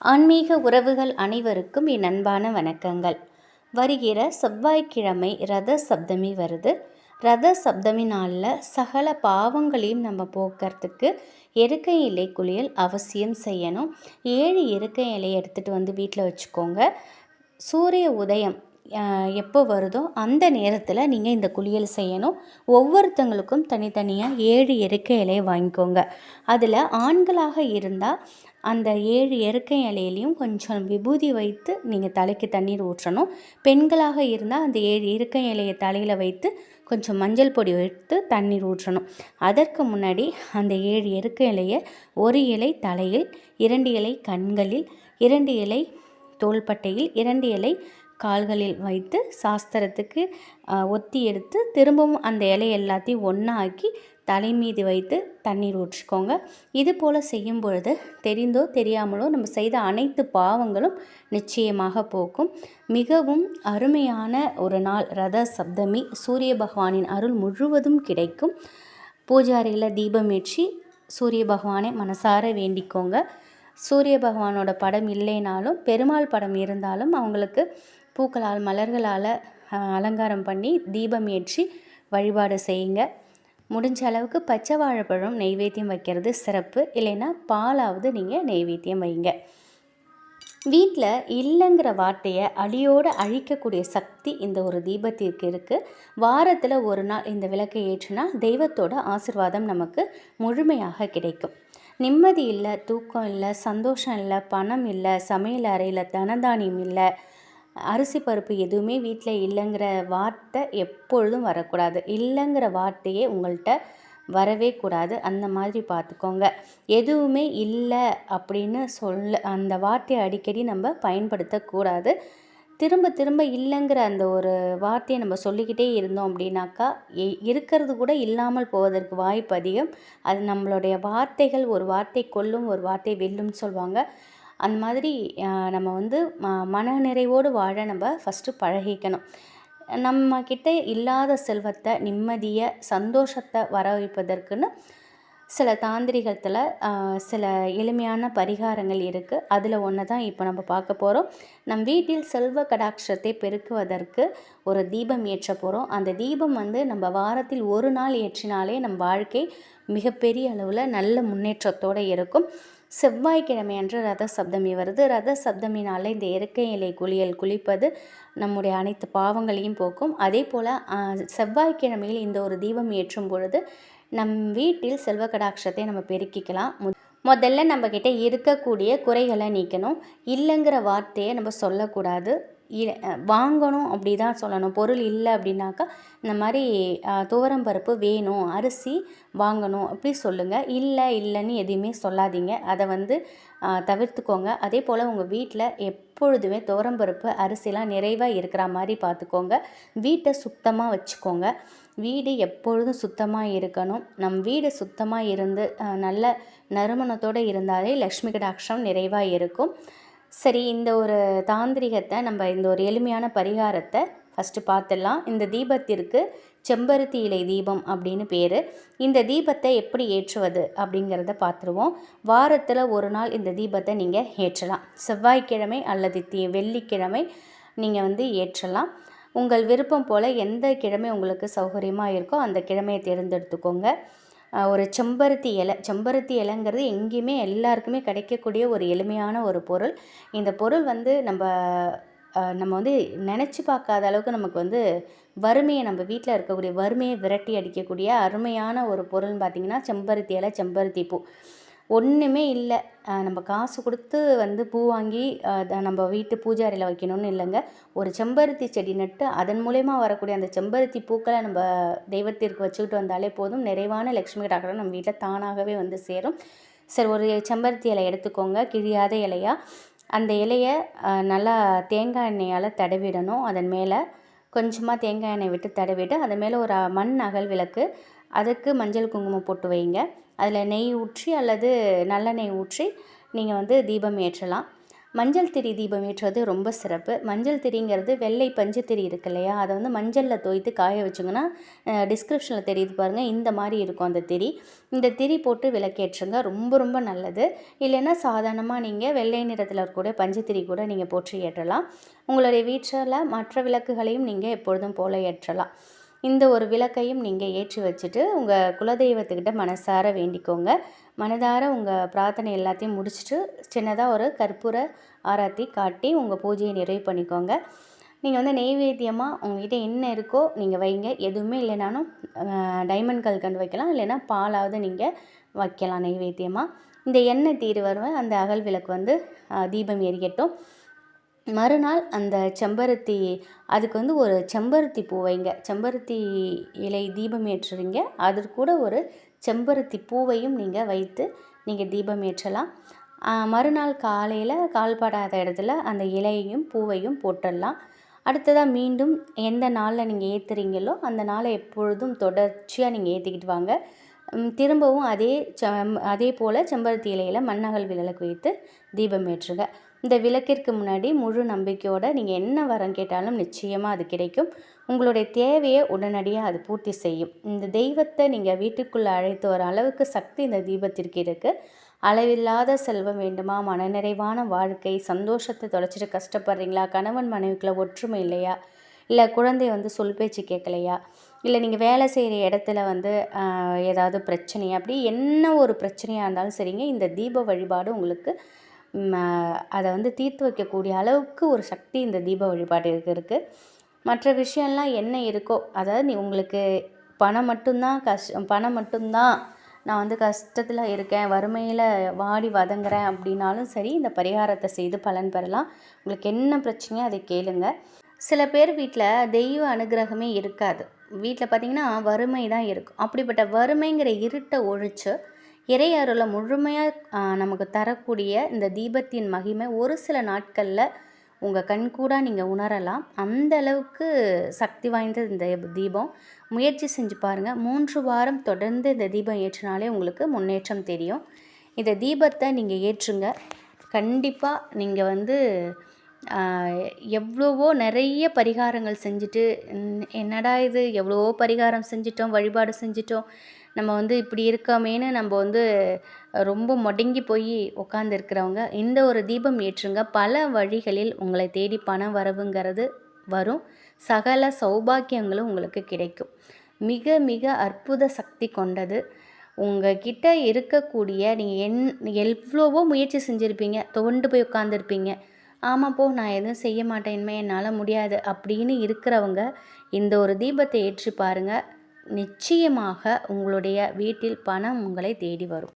ஆன்மீக உறவுகள் அனைவருக்கும் என் அன்பான வணக்கங்கள். வருகிற செவ்வாய்க்கிழமை ரத சப்தமி வருது. ரத சப்தமி நாளில் சகல பாவங்களையும் நம்ம போக்குறதுக்கு எருக்கை இலை குளியல் அவசியம் செய்யணும். ஏழு எருக்கை இலையை எடுத்துகிட்டு வந்து வீட்டில் வச்சுக்கோங்க. சூரிய உதயம் எப்போ வருதோ அந்த நேரத்தில் நீங்கள் இந்த குளியல் செய்யணும். ஒவ்வொருத்தங்களுக்கும் தனித்தனியாக ஏழு எருக்கை இலையை வாங்கிக்கோங்க. அதில் ஆண்களாக இருந்தால் அந்த ஏழு எருக்கை இலையிலையும் கொஞ்சம் விபூதி வைத்து நீங்கள் தலைக்கு தண்ணீர் ஊற்றணும். பெண்களாக இருந்தால் அந்த ஏழு இருக்கை இலையை தலையில் வைத்து கொஞ்சம் மஞ்சள் பொடி வைத்து தண்ணீர் ஊற்றணும். அதற்கு முன்னாடி அந்த ஏழு எருக்கை இலையை ஒரு இலை தலையில் இரண்டு இலை கண்களில் இரண்டு இலை தோள்பட்டையில் இரண்டு இலை கால்களில் வைத்து சாஸ்திரத்துக்கு ஒத்தி எடுத்து திரும்பவும் அந்த இலை எல்லாத்தையும் ஒன்றா ஆக்கி தலை மீது வைத்து தண்ணீர் ஊற்றிக்கோங்க. இது போல் செய்யும் பொழுது தெரிந்தோ தெரியாமலோ நம்ம செய்த அனைத்து பாவங்களும் நிச்சயமாக போக்கும். மிகவும் அருமையான ஒரு நாள் ரத சப்தமி. சூரிய பகவானின் அருள் முழுவதும் கிடைக்கும். பூஜாரியில் தீபம் ஏற்றி சூரிய பகவானை மனசார வேண்டிக்கோங்க. சூரிய பகவானோட படம் இல்லைனாலும் பெருமாள் படம் இருந்தாலும் அவங்களுக்கு பூக்களால் மலர்களால் அலங்காரம் பண்ணி தீபம் ஏற்றி வழிபாடு செய்யுங்க. முடிஞ்ச அளவுக்கு பச்சை வாழைப்பழம் நெய்வேத்தியம் வைக்கிறது சிறப்பு. இல்லைன்னா பாலாவது நீங்கள் நெய்வேத்தியம் வைங்க. வீட்டில் இல்லைங்கிற வார்த்தையை அடியோடு அழிக்கக்கூடிய சக்தி இந்த ஒரு தீபத்திற்கு இருக்குது வாரத்தில் ஒரு நாள் இந்த விளக்கை ஏற்றினா தெய்வத்தோட ஆசிர்வாதம் நமக்கு முழுமையாக கிடைக்கும். நிம்மதி இல்லை தூக்கம் இல்லை சந்தோஷம் இல்லை பணம் இல்லை சமையல் அறையில் தனதானியம் இல்லை அரிசி பருப்பு எதுவுமே வீட்டில் இல்லைங்கிற வார்த்தை எப்பொழுதும் வரக்கூடாது. இல்லைங்கிற வார்த்தையே உங்கள்கிட்ட வரவே கூடாது. அந்த மாதிரி பார்த்துக்கோங்க. எதுவுமே இல்லை அப்படின்னு சொல்ல அந்த வார்த்தையை அடிக்கடி நம்ம பயன்படுத்தக்கூடாது. திரும்ப திரும்ப இல்லைங்கிற அந்த ஒரு வார்த்தையை நம்ம சொல்லிக்கிட்டே இருந்தோம் அப்படின்னாக்கா இருக்கிறது கூட இல்லாமல் போவதற்கு வாய்ப்பு அதிகம். அது நம்மளுடைய வார்த்தைகள் ஒரு வார்த்தை கொல்லும் ஒரு வார்த்தை வெல்லும்னு சொல்லுவாங்க. அந்த மாதிரி நம்ம வந்து ம மன நிறைவோடு வாழ நம்ம ஃபஸ்ட்டு பழகிக்கணும். நம்ம கிட்ட இல்லாத செல்வத்தை நிம்மதியை சந்தோஷத்தை வர வைப்பதற்குன்னு சில தாந்திரிகத்தில் சில எளிமையான பரிகாரங்கள் இருக்குது அதில் ஒன்று தான் இப்போ நம்ம பார்க்க போகிறோம் நம் வீட்டில் செல்வ கடாட்சத்தை பெருக்குவதற்கு ஒரு தீபம் ஏற்ற போகிறோம் அந்த தீபம் வந்து நம்ம வாரத்தில் ஒரு நாள் ஏற்றினாலே நம் வாழ்க்கை மிகப்பெரிய அளவில் நல்ல முன்னேற்றத்தோடு இருக்கும். செவ்வாய்க்கிழமை அன்று ரத சப்தமி வருது. ரத சப்தமினால் இந்த இயற்கை இலை குளியல் குளிப்பது நம்முடைய அனைத்து பாவங்களையும் போக்கும். அதே போல் செவ்வாய்க்கிழமையில் இந்த ஒரு தீபம் ஏற்றும் பொழுது நம் வீட்டில் செல்வ கடாட்சத்தை நம்ம பெருக்கிக்கலாம். மு- முதல்ல நம்மக்கிட்ட இருக்கக்கூடிய குறைகளை நீக்கணும். இல்லைங்கிற வார்த்தையை நம்ம சொல்லக்கூடாது. வாங்கணும் அப்படி தான் சொல்லணும். பொருள் இல்லை அப்படின்னாக்கா இந்த மாதிரி துவரம் பருப்பு வேணும் அரிசி வாங்கணும் அப்படி சொல்லுங்கள் இல்லை இல்லைன்னு எதையுமே சொல்லாதீங்க. அதை வந்து தவிர்த்துக்கோங்க. அதே போல் உங்கள் வீட்டில் எப்பொழுதுமே துவரம் பருப்பு அரிசிலாம் நிறைவாக இருக்கிற மாதிரி பார்த்துக்கோங்க. வீட்டை சுத்தமாக வச்சுக்கோங்க. வீடு எப்பொழுதும் சுத்தமாக இருக்கணும். நம் வீடு சுத்தமாக இருந்து நல்ல நறுமணத்தோடு இருந்தாலே லக்ஷ்மி கடாட்சம் நிறைவாக இருக்கும். சரி இந்த ஒரு தாந்திரிகத்தை நம்ம இந்த ஒரு எளிமையான பரிகாரத்தை ஃபஸ்ட்டு பார்த்துடலாம். இந்த தீபத்திற்கு செம்பருத்தி இலை தீபம் அப்படின்னு பேர். இந்த தீபத்தை எப்படி ஏற்றுவது அப்படிங்கிறத பார்த்துருவோம். வாரத்தில் ஒரு நாள் இந்த தீபத்தை நீங்கள் ஏற்றலாம். செவ்வாய்க்கிழமை அல்லது தீ வெள்ளிக்கிழமை நீங்கள் வந்து ஏற்றலாம். உங்கள் விருப்பம் போல் எந்த கிழமை உங்களுக்கு சௌகரியமாக இருக்கோ அந்த கிழமையை தேர்ந்தெடுத்துக்கோங்க. ஒரு செம்பருத்தி இலை. செம்பருத்தி இலைங்கிறது எங்கேயுமே எல்லாருக்குமே கிடைக்கக்கூடிய ஒரு எளிமையான ஒரு பொருள். இந்த பொருள் வந்து நம்ம நம்ம வந்து நினச்சி பார்க்காத அளவுக்கு நமக்கு வந்து வறுமையை நம்ம வீட்டில் இருக்கக்கூடிய வறுமையை விரட்டி அடிக்கக்கூடிய அருமையான ஒரு பொருள்னு பார்த்திங்கன்னா செம்பருத்தி இலை செம்பருத்தி பூ. ஒன்றுமே இல்லை. நம்ம காசு கொடுத்து வந்து பூ வாங்கி அதை நம்ம வீட்டு பூஜாரியில் வைக்கணும்னு இல்லைங்க. ஒரு செம்பருத்தி செடி நட்டு அதன் மூலயமா வரக்கூடிய அந்த செம்பருத்தி பூக்களை நம்ம தெய்வத்திற்கு வச்சுக்கிட்டு வந்தாலே போதும். நிறைவான லக்ஷ்மி கடாக்கரம் நம்ம வீட்டில் தானாகவே வந்து சேரும். சரி ஒரு செம்பருத்தி இலை எடுத்துக்கோங்க. கிழியாத இலையா? அந்த இலையை நல்லா தேங்காய் எண்ணெயால் தடவிடணும். அதன் மேலே கொஞ்சமாக தேங்காய் எண்ணெய் விட்டு தடவிட்டு அது மேலே ஒரு மண் அகல் விளக்கு. அதுக்கு மஞ்சள் குங்குமம் போட்டு வைங்க. அதில் நெய் ஊற்றி அல்லது நல்லெண்ணெய் ஊற்றி நீங்கள் வந்து தீபம் ஏற்றலாம். மஞ்சள் திரி தீபம் ஏற்றுவது ரொம்ப சிறப்பு. மஞ்சள் திரிங்கிறது வெள்ளை பஞ்சு திரி இருக்கு இல்லையா? அதை வந்து மஞ்சளில் தோய்த்து காய வச்சிங்கன்னா டிஸ்கிரிப்ஷனில் தெரியுது பாருங்கள் இந்த மாதிரி இருக்கும் அந்த திரி. இந்த திரி போட்டு விளக்கேற்றுங்க. ரொம்ப ரொம்ப நல்லது. இல்லைன்னா சாதாரணமாக நீங்கள் வெள்ளை நிறத்தில் இருக்கக்கூடிய பஞ்சு திரி கூட நீங்கள் போற்றி ஏற்றலாம். உங்களுடைய வீட்டில் மற்ற விளக்குகளையும் நீங்கள் எப்பொழுதும் போல ஏற்றலாம். இந்த ஒரு விளக்கையும் நீங்கள் ஏற்றி வச்சுட்டு உங்கள் குலதெய்வத்துக்கிட்ட மனசார வேண்டிக்கோங்க. மனதார உங்கள் பிரார்த்தனை எல்லாத்தையும் முடிச்சுட்டு சின்னதாக ஒரு கற்பூர ஆராத்தி காட்டி உங்கள் பூஜையை நிறைவு பண்ணிக்கோங்க. நீங்கள் வந்து நெய்வேத்தியமாக உங்ககிட்ட என்ன இருக்கோ நீங்கள் வைங்க. எதுவுமே இல்லைனாலும் டைமண்ட் கல்கண்டு வைக்கலாம். இல்லைன்னா பாலாவது நீங்கள் வைக்கலாம் நெய்வேத்தியமாக இந்த எண்ணெய் தீர் வருவேன் அந்த அகல் விளக்கு வந்து தீபம் எரியட்டும். மறுநாள் அந்த செம்பருத்தி அதுக்கு வந்து ஒரு செம்பருத்தி பூ வைங்க. செம்பருத்தி இலை தீபம் ஏற்றுறீங்க. அது கூட ஒரு செம்பருத்தி பூவையும் நீங்கள் வைத்து நீங்கள் தீபம் ஏற்றலாம். மறுநாள் காலையில் கால்படாத இடத்துல அந்த இலையையும் பூவையும் போட்டுடலாம். அடுத்ததாக மீண்டும் எந்த நாளில் நீங்கள் ஏற்றுறீங்களோ அந்த நாளை எப்பொழுதும் தொடர்ச்சியாக நீங்கள் ஏற்றிக்கிட்டு வாங்க. திரும்பவும் அதே செம் அதே போல் செம்பருத்தி இலையில் மண்ணகல் விளக்கு வைத்து தீபம் ஏற்றுங்க. இந்த விளக்கிற்கு முன்னாடி முழு நம்பிக்கையோடு நீங்கள் என்ன வரம் கேட்டாலும் நிச்சயமாக அது கிடைக்கும். உங்களுடைய தேவையை உடனடியாக அது பூர்த்தி செய்யும். இந்த தெய்வத்தை நீங்கள் வீட்டுக்குள்ளே அழைத்து வர அளவுக்கு சக்தி இந்த தீபத்திற்கு இருக்குது அளவில்லாத செல்வம் வேண்டுமா? மனநிறைவான வாழ்க்கை சந்தோஷத்தை தொலைச்சிட்டு கஷ்டப்படுறீங்களா? கணவன் மனைவிக்குள்ளே ஒற்றுமை இல்லையா? இல்லை குழந்தை வந்து சொல் பேச்சு கேட்கலையா? இல்லை நீங்கள் வேலை செய்கிற இடத்துல வந்து ஏதாவது பிரச்சனை அப்படி என்ன ஒரு பிரச்சனையாக இருந்தாலும் சரிங்க இந்த தீப வழிபாடு உங்களுக்கு அதை வந்து தீர்த்து வைக்கக்கூடிய அளவுக்கு ஒரு சக்தி இந்த தீப வழிபாட்டிற்கு இருக்குது மற்ற விஷயம்லாம் என்ன இருக்கோ அதாவது நீ உங்களுக்கு பணம் மட்டும்தான் கஷ் பணம் மட்டும்தான் நான் வந்து கஷ்டத்தில் இருக்கேன் வறுமையில் வாடி வதங்குறேன் அப்படின்னாலும் சரி இந்த பரிகாரத்தை செய்து பலன் பெறலாம். உங்களுக்கு என்ன பிரச்சனையோ அதை கேளுங்க. சில பேர் வீட்டில் தெய்வ அனுகிரகமே இருக்காது. வீட்டில் பார்த்திங்கன்னா வறுமை தான் இருக்கும். அப்படிப்பட்ட வறுமைங்கிற இருட்டை ஒழித்து இறை அருளை முழுமையாக நமக்கு தரக்கூடிய இந்த தீபத்தின் மகிமை ஒரு சில நாட்களில் உங்கள் கண்கூடாக நீங்கள் உணரலாம். அந்த அளவுக்கு சக்தி வாய்ந்த இந்த தீபம். முயற்சி செஞ்சு பாருங்கள் மூன்று வாரம் தொடர்ந்து இந்த தீபம் ஏற்றினாலே உங்களுக்கு முன்னேற்றம் தெரியும். இந்த தீபத்தை நீங்கள் ஏற்றுங்க. கண்டிப்பாக நீங்கள் வந்து எவ்வளவோ நிறைய பரிகாரங்கள் செஞ்சுட்டு என்னடா இது? எவ்வளவோ பரிகாரம் செஞ்சிட்டோம் வழிபாடு செஞ்சிட்டோம். நம்ம வந்து இப்படி இருக்கோமேன்னு நம்ம வந்து ரொம்ப முடங்கி போய் உட்காந்துருக்கிறவங்க இந்த ஒரு தீபம் ஏற்றுங்க. பல வழிகளில் உங்களை தேடி பணம் வரவுங்கிறது வரும். சகல சௌபாக்கியங்களும் உங்களுக்கு கிடைக்கும். மிக மிக அற்புத சக்தி கொண்டது. உங்ககிட்ட இருக்கக்கூடிய நீங்கள் என் எவ்வளவோ முயற்சி செஞ்சுருப்பீங்க. தோண்டு போய் உட்காந்துருப்பீங்க ஆமாம் போ நான் எதுவும் செய்ய மாட்டேன் என்னால் முடியாது அப்படின்னு இருக்கிறவங்க இந்த ஒரு தீபத்தை ஏற்றி பாருங்கள் நிச்சயமாக உங்களுடைய வீட்டில் பணம் உங்களை தேடி வரும்.